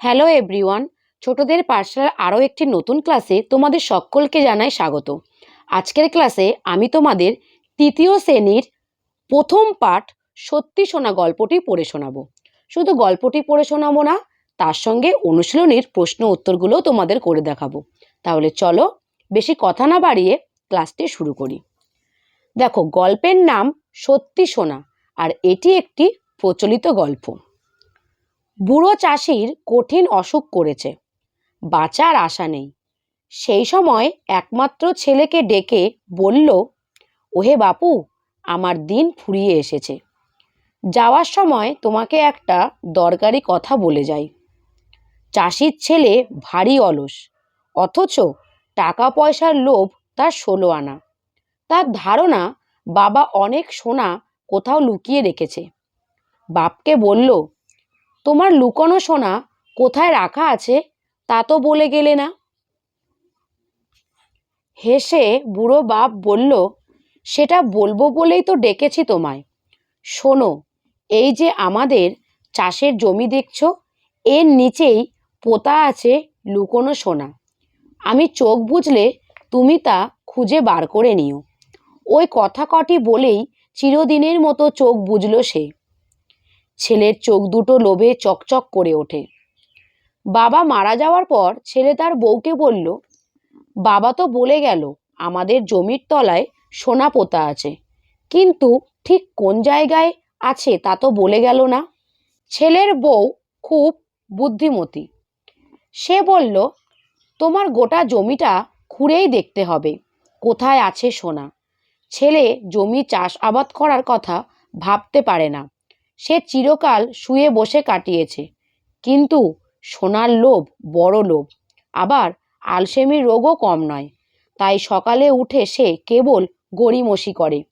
Hello everyone, ছোটদের পাঠশালার আরও একটি নতুন ক্লাসে তোমাদের সকলকে জানাই স্বাগত। আজকের ক্লাসে আমি তোমাদের তৃতীয় শ্রেণির প্রথম পাঠ সত্যি শোনা গল্পটি পড়ে শোনাবো। শুধু গল্পটি পড়ে শোনাবো না, তার সঙ্গে অনুশীলনীর প্রশ্ন উত্তরগুলোও তোমাদের করে দেখাবো। তাহলে চলো বেশি কথা না বাড়িয়ে ক্লাসটি শুরু করি। দেখো, গল্পের নাম সত্যি শোনা, আর এটি একটি প্রচলিত গল্প। বুড়ো চাষির কঠিন অসুখ করেছে। বাঁচার আশা নেই। সেই সময় একমাত্র ছেলেকে ডেকে বলল, ওহে বাপু, আমার দিন ফুরিয়ে এসেছে। যাওয়ার সময় তোমাকে একটা দরকারি কথা বলে যাই। চাষির ছেলে ভারী অলস, অথচ টাকা পয়সার লোভ তার ষোলো আনা। তার ধারণা, বাবা অনেক সোনা কোথাও লুকিয়ে রেখেছে। বাপকে বলল তোমার লুকোনো সোনা কোথায় রাখা আছে তা তো বলে গেলে না। হেসে বুড়ো বাপ বলল, সেটা বলব বলেই তো ডেকেছি তোমায়। শোনো, এই যে আমাদের চাষের জমি দেখছ, এর নিচেই পোতা আছে লুকোনো সোনা। আমি চোখ বুঝলে তুমি তা খুঁজে বার করে নিও। ওই কথা কটি বলেই চিরদিনের মতো চোখ বুঝল সে। ছেলের চোখ দুটো লোভে চকচক করে ওঠে। বাবা মারা যাওয়ার পর ছেলে তার বউকে বলল, বাবা তো বলে গেল, আমাদের জমির তলায় সোনা পোতা আছে। কিন্তু ঠিক কোন জায়গায় আছে তা তো বলে গেল না। ছেলের বউ খুব বুদ্ধিমতী। সে বলল, তোমার গোটা জমিটা খুঁড়েই দেখতে হবে, কোথায় আছে সোনা? ছেলে জমি চাষ আবাদ করার কথা ভাবতে পারে না। সে চিরকাল শুয়ে বসে কাটিয়েছে। কিন্তু সোনার লোভ বড় লোভ। আবার আলসেমির রোগও কম নয়। তাই সকালে উঠে সে কেবল গড়িমসি করে।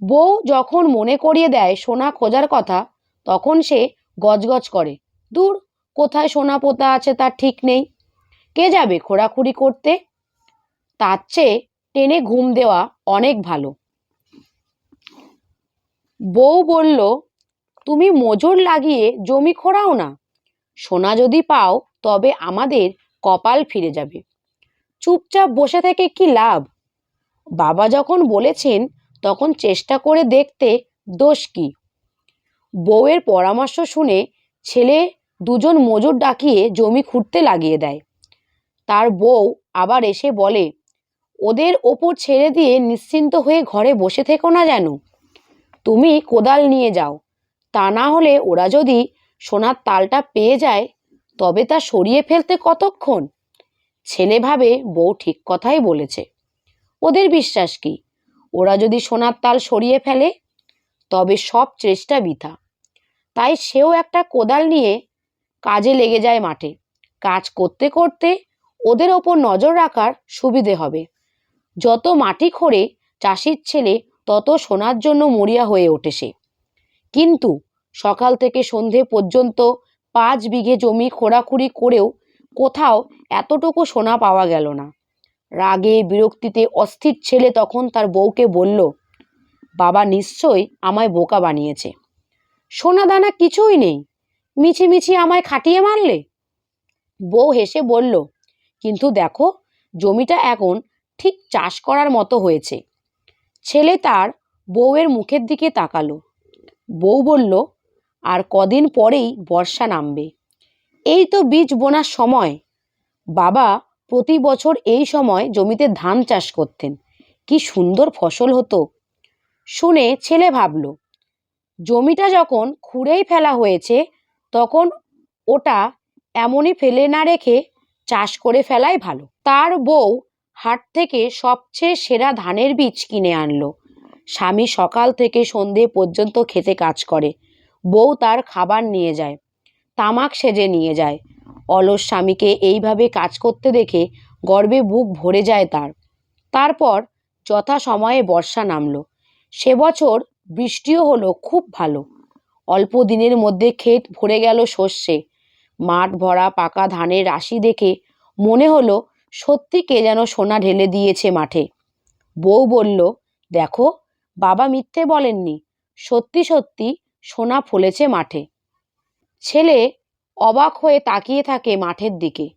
বউ যখন মনে করিয়ে দেয় সোনা খোঁজার কথা, তখন সে গজগজ করে। দূর, কোথায় সোনা পোতা আছে তার ঠিক নেই। কে যাবে খোঁড়াখুড়ি করতে? তার চেয়ে টেনে ঘুম দেওয়া অনেক ভালো। বউ বলল তুমি মজুর লাগিয়ে জমি খোঁড়াও না। সোনা যদি পাও, তবে আমাদের কপাল ফিরে যাবে। চুপচাপ বসে থেকে কি লাভ? বাবা যখন বলেছেন, তখন চেষ্টা করে দেখতে দোষ কি? বউয়ের পরামর্শ শুনে ছেলে দুজন মজুর ডাকিয়ে জমি খুঁড়তে লাগিয়ে দেয়। তার বউ আবার এসে বলে, ওদের ওপর ছেড়ে দিয়ে নিশ্চিন্ত হয়ে ঘরে বসে থেকো না যেন। তুমি কোদাল নিয়ে যাও। তা না হলে ওরা যদি সোনার তালটা পেয়ে যায়, তবে তা সরিয়ে ফেলতে কতক্ষণ? ছেলে ভাবে বউ ঠিক কথাই বলেছে। ওদের বিশ্বাস কি? ওরা যদি সোনার তাল সরিয়ে ফেলে, তবে সব চেষ্টা বৃথা। তাই সেও একটা কোদাল নিয়ে কাজে লেগে যায় মাঠে। কাজ করতে করতে ওদের ওপর নজর রাখার সুবিধে হবে। যত মাটি খোঁড়ে চাষির ছেলে, তত সোনার জন্য মরিয়া হয়ে ওঠে সে। কিন্তু সকাল থেকে সন্ধে পর্যন্ত পাঁচ বিঘে জমি খোঁড়াখুড়ি করেও কোথাও এতটুকু সোনা পাওয়া গেল না। রাগে, বিরক্তিতে অস্থির ছেলে তখন তার বউকে বলল, বাবা নিশ্চয়ই আমায় বোকা বানিয়েছে। সোনা দানা কিছুই নেই। মিছি মিছি আমায় খাটিয়ে মারলে? বউ হেসে বলল, কিন্তু দেখো, জমিটা এখন ঠিক চাষ করার মতো হয়েছে। ছেলে তার বউয়ের মুখের দিকে তাকালো। বউ বলল আর কদিন পরেই বর্ষা নামবে। এই তো বীজ বোনার সময়। বাবা প্রতি বছর এই সময় জমিতে ধান চাষ করতেন। কি সুন্দর ফসল হতো। শুনে ছেলে ভাবল, জমিটা যখন খুঁড়েই ফেলা হয়েছে, তখন ওটা এমনই ফেলে না রেখে চাষ করে ফেলাই ভালো। তার বউ হাট থেকে সবচেয়ে সেরা ধানের বীজ কিনে আনলো। স্বামী সকাল থেকে সন্ধে পর্যন্ত খেতে কাজ করে। বউ তার খাবার নিয়ে যায়, তামাক সেজে নিয়ে যায়। অলস স্বামীকে এইভাবে কাজ করতে দেখে গর্বে বুক ভরে যায় তার। তারপর যথা সময়ে বর্ষা নামলো। সে বছর বৃষ্টিও হলো খুব ভালো। অল্প দিনের মধ্যে ক্ষেত ভরে গেল শস্যে মাঠ ভরা পাকা ধানের রাশি দেখে মনে হলো সত্যি কে যেন সোনা ঢেলে দিয়েছে মাঠে। বউ বলল, দেখো, বাবা মিথ্যে বলেননি। সত্যি সত্যি সোনা ফলেছে মাঠে। ছেলে অবাক হয়ে তাকিয়ে থাকে মাঠের দিকে।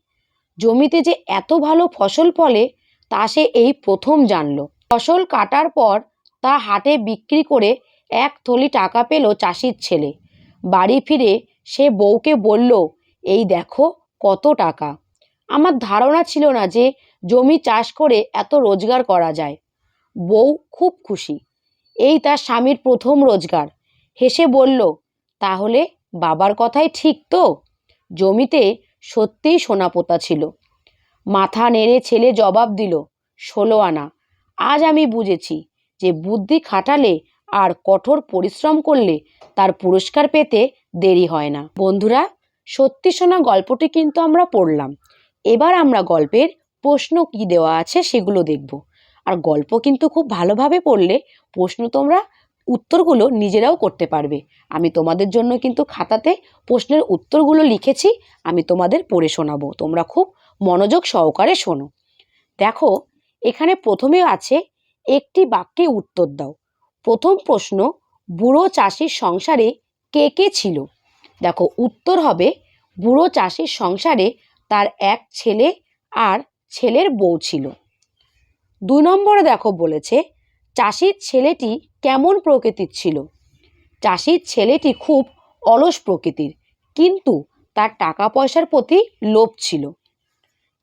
জমিতে যে এত ভালো ফসল ফলে, তা সে এই প্রথম জানলো। ফসল কাটার পর তা হাটে বিক্রি করে এক থলি টাকা পেল চাষির ছেলে। বাড়ি ফিরে সে বউকে বলল, এই দেখো কত টাকা। আমার ধারণা ছিল না যে জমি চাষ করে এত রোজগার করা যায়। বউ খুব খুশি। এই তার স্বামীর প্রথম রোজগার। হেসে বলল, তাহলে বাবার কথাই ঠিক তো? জমিতে সত্যিই সোনা পোতা ছিল। মাথা নেড়ে ছেলে জবাব দিল, ষোলো আনা। আজ আমি বুঝেছি যে বুদ্ধি খাটালে আর কঠোর পরিশ্রম করলে তার পুরস্কার পেতে দেরি হয় না। বন্ধুরা, সত্যি শোনা গল্পটি কিন্তু আমরা পড়লাম। এবার আমরা গল্পের প্রশ্ন কি দেওয়া আছে সেগুলো দেখব। আর গল্প কিন্তু খুব ভালোভাবে পড়লে প্রশ্ন তোমরা উত্তরগুলো নিজেরাও করতে পারবে। আমি তোমাদের জন্য কিন্তু খাতাতে প্রশ্নের উত্তরগুলো লিখেছি, আমি তোমাদের পড়ে শোনাবো। তোমরা খুব মনোযোগ সহকারে শোনো। দেখো, এখানে প্রথমে আছে, একটি বাক্যে উত্তর দাও। প্রথম প্রশ্ন, বুড়ো চাষির সংসারে কে কে ছিল? দেখো, উত্তর হবে, বুড়ো চাষির সংসারে তার এক ছেলে আর ছেলের বউ ছিল। দুই নম্বরে দেখো বলেছে চাষির ছেলেটি কেমন প্রকৃতির ছিল? চাষির ছেলেটি খুব অলস প্রকৃতির, কিন্তু তার টাকা পয়সার প্রতি লোভ ছিল।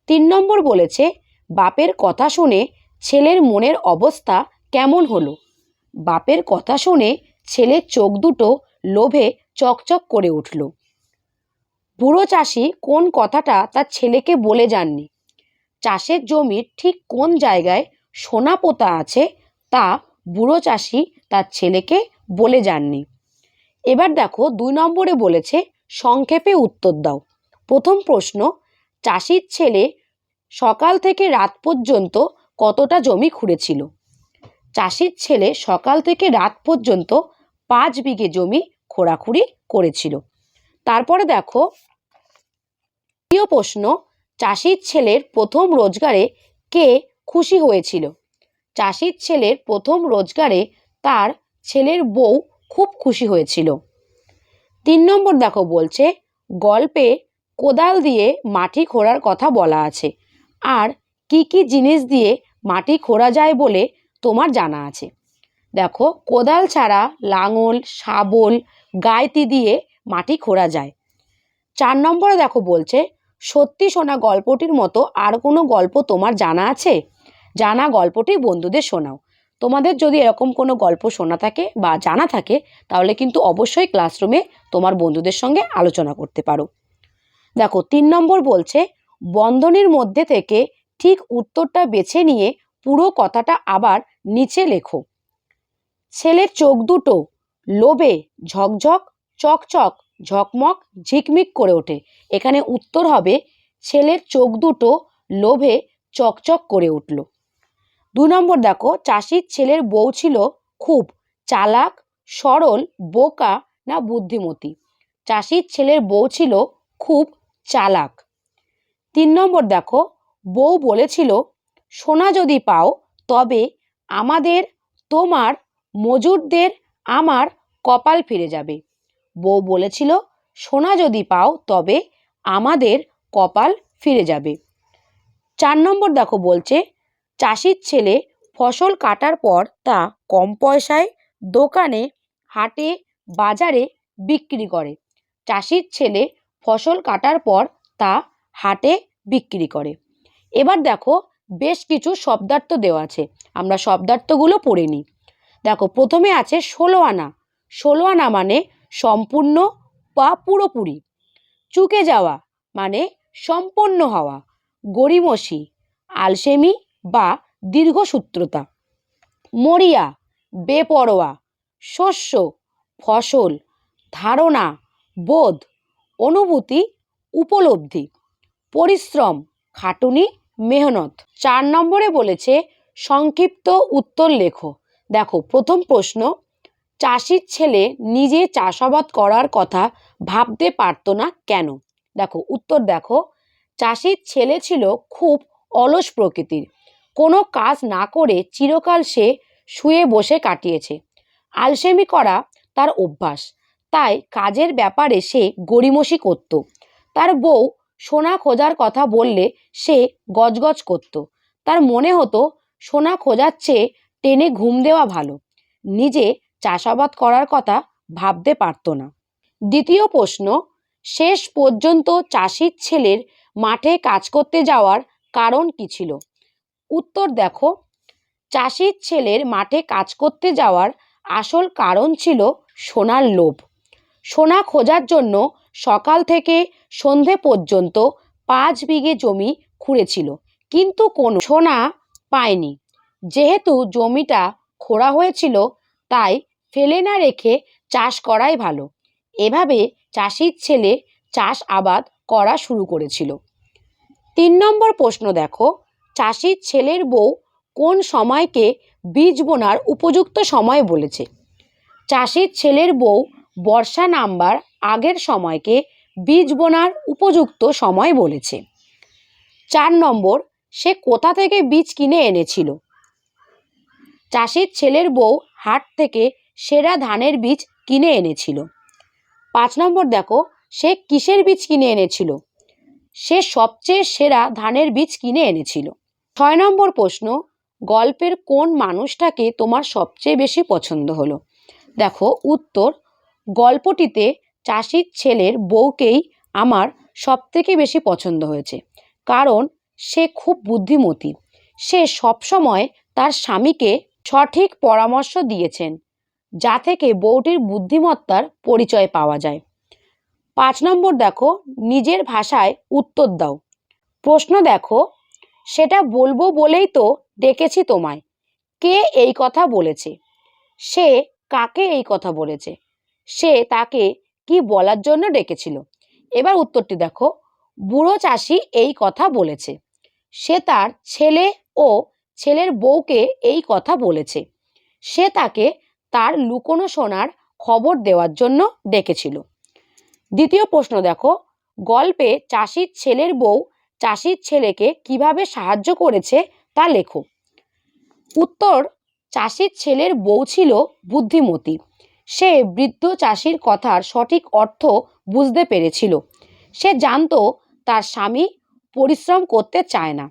তিন নম্বর বলেছে, বাপের কথা শুনে ছেলের মনের অবস্থা কেমন হলো? বাপের কথা শুনে ছেলের চোখ দুটো লোভে চকচক করে উঠল। বুড়ো চাষি কোন কথাটা তার ছেলেকে বলে যাননি? চাষের জমির ঠিক কোন জায়গায় সোনা পোতা আছে তা বুড়ো চাষি তার ছেলেকে বলে যাননি। এবার দেখো দুই নম্বরে বলেছে, সংক্ষেপে উত্তর দাও। প্রথম প্রশ্ন, চাষির ছেলে সকাল থেকে রাত পর্যন্ত কতটা জমি খুঁড়েছিল? চাষির ছেলে সকাল থেকে রাত পর্যন্ত পাঁচ বিঘে জমি খোঁড়াখুড়ি করেছিল। তারপরে দেখো, দ্বিতীয় প্রশ্ন, চাষির ছেলের প্রথম রোজগারে কে খুশি হয়েছিল? চাষির ছেলের প্রথম রোজগারে তার ছেলের বউ খুব খুশি হয়েছিল। তিন নম্বর দেখো বলছে, গল্পে কোদাল দিয়ে মাটি খোঁড়ার কথা বলা আছে। আর কি কি জিনিস দিয়ে মাটি খোঁড়া যায় বলে তোমার জানা আছে। দেখো, কোদাল ছাড়া লাঙল, শাবল গায়তি দিয়ে মাটি খোঁড়া যায়। চার নম্বরে দেখো বলছে, সত্যি শোনা গল্পটির মতো আর কোনো গল্প তোমার জানা আছে? জানা গল্পটি বন্ধুদের শোনাও। তোমাদের যদি এরকম কোনো গল্প শোনা থাকে বা জানা থাকে, তাহলে কিন্তু অবশ্যই ক্লাসরুমে তোমার বন্ধুদের সঙ্গে আলোচনা করতে পারো। দেখো, তিন নম্বর বলছে, বন্ধনের মধ্যে থেকে ঠিক উত্তরটা বেছে নিয়ে পুরো কথাটা আবার নিচে লেখো। ছেলের চোখ দুটো লোভে ঝকঝক, চকচক, ঝকমক, ঝিকমিক করে ওঠে। এখানে উত্তর হবে, ছেলের চোখ দুটো লোভে চকচক করে উঠল। দু নম্বর দেখো, চাষির ছেলের বউ ছিল খুব চালাক, সরল, বোকা না বুদ্ধিমতী। চাষির ছেলের বউ ছিল খুব চালাক। তিন নম্বর দেখো, বউ বলেছিল, সোনা যদি পাও, তবে আমাদের, তোমার মজুরদের আমার কপাল ফিরে যাবে। বউ বলেছিল, সোনা যদি পাও, তবে আমাদের কপাল ফিরে যাবে। চার নম্বর দেখো বলছে চাষির ছেলে ফসল কাটার পর তা কম পয়সায় দোকানে, হাটে, বাজারে বিক্রি করে। চাষির ছেলে ফসল কাটার পর তা হাটে বিক্রি করে। এবার দেখো বেশ কিছু শব্দার্থ দেওয়া আছে। আমরা শব্দার্থগুলো পড়ে নিই। দেখো, প্রথমে আছে ষোলো আনা। ষোলো আনা মানে সম্পূর্ণ বা পুরোপুরি। চুকে যাওয়া মানে সম্পন্ন হওয়া। গড়িমসি, আলসেমি বা দীর্ঘসূত্রতা। মরিয়া, বেপরোয়া, শস্য, ফসল, ধারণা, বোধ, অনুভূতি, উপলব্ধি, পরিশ্রম, খাটুনি, মেহনত। চার নম্বরে বলেছে, সংক্ষিপ্ত উত্তর লেখো। দেখো, প্রথম প্রশ্ন, চাষির ছেলে নিজে চাষাবাদ করার কথা ভাবতে পারতো না কেন? দেখো, উত্তর দেখো, চাষির ছেলে ছিল খুব অলস প্রকৃতির। কোনো কাজ না করে চিরকাল সে শুয়ে বসে কাটিয়েছে। আলসেমি করা তার অভ্যাস। তাই কাজের ব্যাপারে সে গড়িমসি করত। তার বউ সোনা খোঁজার কথা বললে সে গজগজ করত। তার মনে হতো সোনা খোঁজার চেয়ে টেনে ঘুম দেওয়া ভালো। নিজে চাষাবাদ করার কথা ভাবতে পারত না। দ্বিতীয় প্রশ্ন, শেষ পর্যন্ত চাষির ছেলের মাঠে কাজ করতে যাওয়ার কারণ কি ছিল? উত্তর দেখো। চাষির ছেলের মাঠে কাজ করতে যাওয়ার আসল কারণ ছিল সোনার লোভ। সোনা খোঁজার জন্য সকাল থেকে সন্ধে পর্যন্ত পাঁচ বিঘে জমি খুঁড়েছিল, কিন্তু কোনো সোনা পায়নি। যেহেতু জমিটা খোঁড়া হয়েছিল, তাই ফেলে না রেখে চাষ করাই ভালো। এভাবে চাষির ছেলে চাষ আবাদ করা শুরু করেছিল। তিন নম্বর প্রশ্ন দেখো। চাষির ছেলের বউ কোন সময়কে বীজ বোনার উপযুক্ত সময় বলেছে? চাষির ছেলের বউ বর্ষা নাম্বার আগের সময়কে বীজ বোনার উপযুক্ত সময় বলেছে। চার নম্বর, সে কোথা থেকে বীজ কিনে এনেছিল? চাষির ছেলের বউ হাট থেকে সেরা ধানের বীজ কিনে এনেছিল। পাঁচ নম্বর দেখো, সে কিসের বীজ কিনে এনেছিল? সে সবচেয়ে সেরা ধানের বীজ কিনে এনেছিল। ছয় নম্বর প্রশ্ন, গল্পের কোন মানুষটাকে তোমার সবচেয়ে বেশি পছন্দ হলো? দেখো, উত্তর, গল্পটিতে চাষির ছেলের বউকেই আমার সবথেকে বেশি পছন্দ হয়েছে। কারণ, সে খুব বুদ্ধিমতী। সে সবসময় তার স্বামীকে সঠিক পরামর্শ দিয়েছেন, যা থেকে বউটির বুদ্ধিমত্তার পরিচয় পাওয়া যায়। পাঁচ নম্বর দেখো, নিজের ভাষায় উত্তর দাও। প্রশ্ন দেখো সেটা বলব বলেই তো ডেকেছি তোমায়। কে এই কথা বলেছে? সে কাকে এই কথা বলেছে? সে তাকে কি বলার জন্য ডেকেছিল? এবার উত্তরটি দেখো। বুড়ো চাষি এই কথা বলেছে। সে তার ছেলে ও ছেলের বউকে এই কথা বলেছে। সে তাকে তার লুকোনো সোনার খবর দেওয়ার জন্য ডেকেছিল। দ্বিতীয় প্রশ্ন দেখো। গল্পে চাষির ছেলের বউ চাষির ছেলেকে কীভাবে সাহায্য করেছে তা লেখো। উত্তর, চাষির ছেলের বউ ছিল বুদ্ধিমতী। সে বৃদ্ধ চাষির কথার সঠিক অর্থ বুঝতে পেরেছিল। সে জানতো তার স্বামী পরিশ্রম করতে চায় না।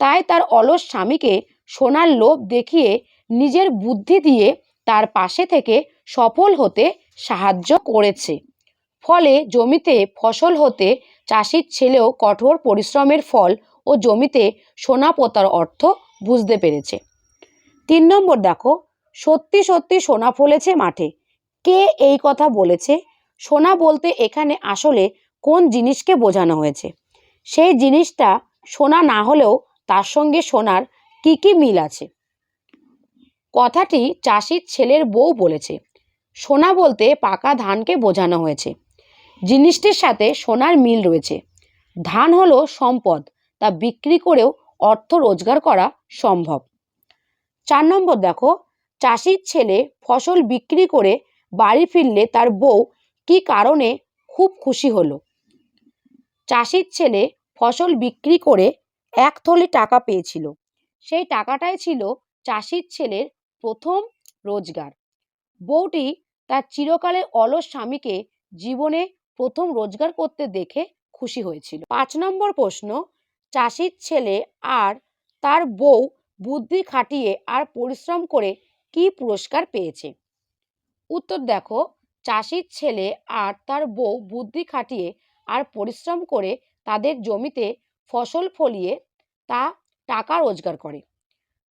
তাই তার অলস স্বামীকে সোনার লোভ দেখিয়ে নিজের বুদ্ধি দিয়ে তার পাশে থেকে সফল হতে সাহায্য করেছে। ফলে জমিতে ফসল হতে চাষির ছেলেও কঠোর পরিশ্রমের ফল ও জমিতে সোনা পোতার অর্থ বুঝতে পেরেছে। তিন নম্বর দেখো, সত্যি সত্যি সোনা ফলেছে মাঠে। কে এই কথা বলেছে? সোনা বলতে এখানে আসলে কোন জিনিসকে বোঝানো হয়েছে? সেই জিনিসটা সোনা না হলেও তার সঙ্গে সোনার কি কি মিল আছে? কথাটি চাষির ছেলের বউ বলেছে। সোনা বলতে পাকা ধানকে বোঝানো হয়েছে। জিনিসটির সাথে সোনার মিল রয়েছে। ধান হলো সম্পদ, তা বিক্রি করেও অর্থ রোজগার করা সম্ভব। চার নম্বর দেখো, চাষির ছেলে ফসল বিক্রি করে বাড়ি ফিরলে তার বউ কি কারণে খুব খুশি হলো? চাষির ছেলে ফসল বিক্রি করে এক থলি টাকা পেয়েছিল। সেই টাকাটাই ছিল চাষির ছেলের প্রথম রোজগার। বউটি তার চিরকালের অলস স্বামীকে জীবনে প্রথম রোজগার করতে দেখে খুশি হয়েছিল। পাঁচ নম্বর প্রশ্ন, চাষির ছেলে আর তার বউ বুদ্ধি খাটিয়ে আর পরিশ্রম করে কি পুরস্কার পেয়েছে? উত্তর দেখো, চাষির ছেলে আর তার বউ বুদ্ধি খাটিয়ে আর পরিশ্রম করে তাদের জমিতে ফসল ফলিয়ে তা টাকা রোজগার করে।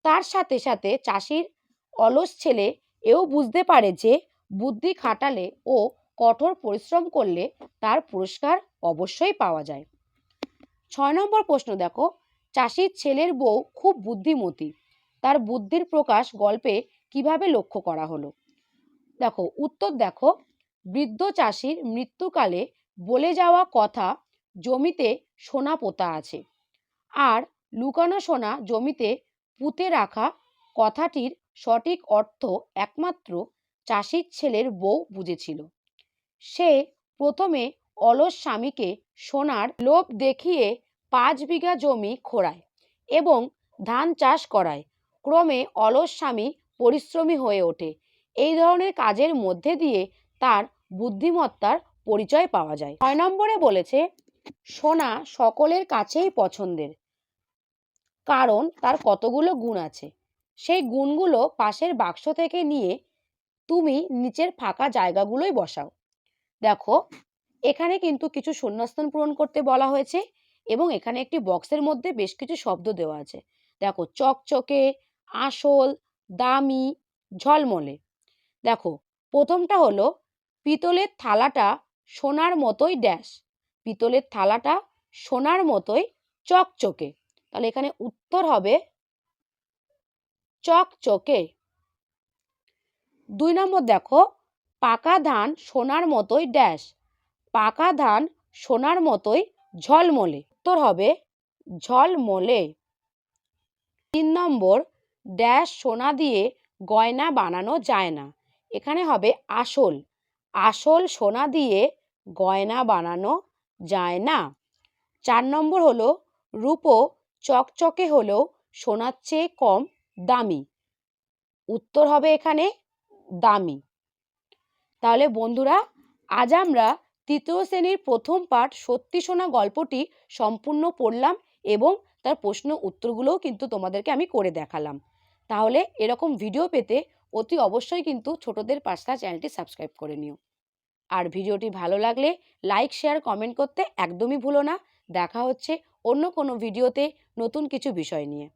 তার সাথে সাথে চাষির অলস ছেলে এও বুঝতে পারে যে বুদ্ধি খাটালে ও কঠোর পরিশ্রম করলে তার পুরস্কার অবশ্যই পাওয়া যায়। ছয় নম্বর প্রশ্ন দেখো, চাষির ছেলের বউ খুব বুদ্ধিমতী। তার বুদ্ধির প্রকাশ গল্পে কীভাবে লক্ষ্য করা হলো? দেখো, উত্তর দেখো, বৃদ্ধ চাষির মৃত্যুকালে বলে যাওয়া কথা জমিতে সোনা পোতা আছে। আর লুকানো সোনা জমিতে পুঁতে রাখা কথাটির সঠিক অর্থ একমাত্র চাষির ছেলের বউ বুঝেছিল। সে প্রথমে অলস স্বামীকে সোনার লোভ দেখিয়ে পাঁচ বিঘা জমি খোঁড়ায় এবং ধান চাষ করায়। ক্রমে অলস স্বামী পরিশ্রমী হয়ে ওঠে। এই ধরনের কাজের মধ্যে দিয়ে তার বুদ্ধিমত্তার পরিচয় পাওয়া যায়। ছয় নম্বরে বলেছে, সোনা সকলের কাছেই পছন্দের, কারণ তার কতগুলো গুণ আছে। সেই গুণগুলো পাশের বাক্স থেকে নিয়ে তুমি নিচের ফাঁকা জায়গাগুলোই বসাও। দেখো, এখানে কিন্তু কিছু শূন্যস্থান পূরণ করতে বলা হয়েছে এবং এখানে একটি বক্সের মধ্যে বেশ কিছু শব্দ দেওয়া আছে। দেখো, চকচকে, আসল, দামি, ঝলমলে। দেখো, প্রথমটা হলো, পিতলের থালাটা সোনার মতোই ড্যাশ, পিতলের থালাটা সোনার মতোই চকচকে। তাহলে এখানে উত্তর হবে, চকচকে। দুই নম্বর দেখো পাকা ধান সোনার মতোই ড্যাশ, পাকা ধান সোনার মতোই ঝলমলে। উত্তর হবে ঝলমলে। তিন নম্বর, ড্যাশ সোনা দিয়ে গয়না বানানো যায় না। এখানে হবে আসল। আসল সোনা দিয়ে গয়না বানানো যায় না। চার নম্বর হলো, রূপো চকচকে হলেও সোনার চেয়ে কম দামি। উত্তর হবে এখানে দামি। তাহলে বন্ধুরা, আজ আমরা তৃতীয় শ্রেণির প্রথম পাঠ সত্যি শোনা গল্পটি সম্পূর্ণ পড়লাম এবং তার প্রশ্ন উত্তরগুলোও কিন্তু তোমাদেরকে আমি করে দেখালাম। তাহলে এরকম ভিডিও পেতে অতি অবশ্যই কিন্তু ছোটদের পাঁচটা চ্যানেলটি সাবস্ক্রাইব করে নিও। আর ভিডিওটি ভালো লাগলে লাইক শেয়ার কমেন্ট করতে একদমই ভুলো না। দেখা হচ্ছে অন্য কোনো ভিডিওতে নতুন কিছু বিষয় নিয়ে।